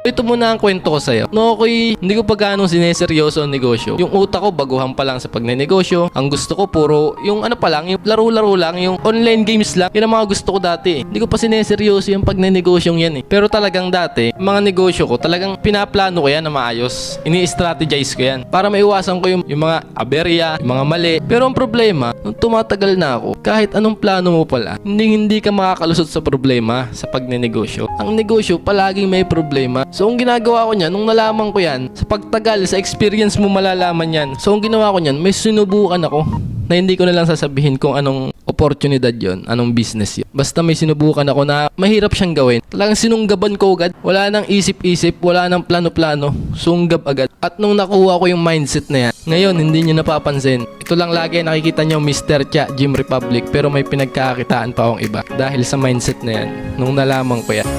Ito muna ang kwento ko sa'yo. No, ako'y hindi ko pa gaano sineseryoso ang negosyo. Yung utak ko baguhan pa lang sa pagnenegosyo. Ang gusto ko puro yung ano pa lang, yung laro-laro lang, yung online games lang. Yun ang mga gusto ko dati. eh. Hindi ko pa sineseryoso yung pagnenegosyo yan eh. Pero talagang dati, mga negosyo ko, talagang pinaplano ko yan na maayos. Ini-strategize ko yan. Para maiwasan ko yung, yung mga aberya, yung mga mali. Pero ang problema, nung tumatagal na ako, kahit anong plano mo pala, hindi hindi ka makakalusot sa problema sa pagnenegosyo. Ang negosyo palaging may problema. So ang ginagawa ko niyan, nung nalaman ko yan, sa pagtagal, sa experience mo malalaman yan. So ang ginawa ko niyan, may sinubukan ako na hindi ko na lang sasabihin kung anong oportunidad yon, anong business yun. Basta may sinubukan ako na mahirap siyang gawin. Talagang sinunggaban ko agad. Wala nang isip-isip, wala nang plano-plano. Sunggab agad. At nung nakuha ko yung mindset na yan, ngayon hindi nyo napapansin. Ito lang lagi nakikita nyo Mr. Cha, Gym Republic, pero may pinagkakakitaan pa akong iba. Dahil sa mindset na yan, nung nalaman ko yan.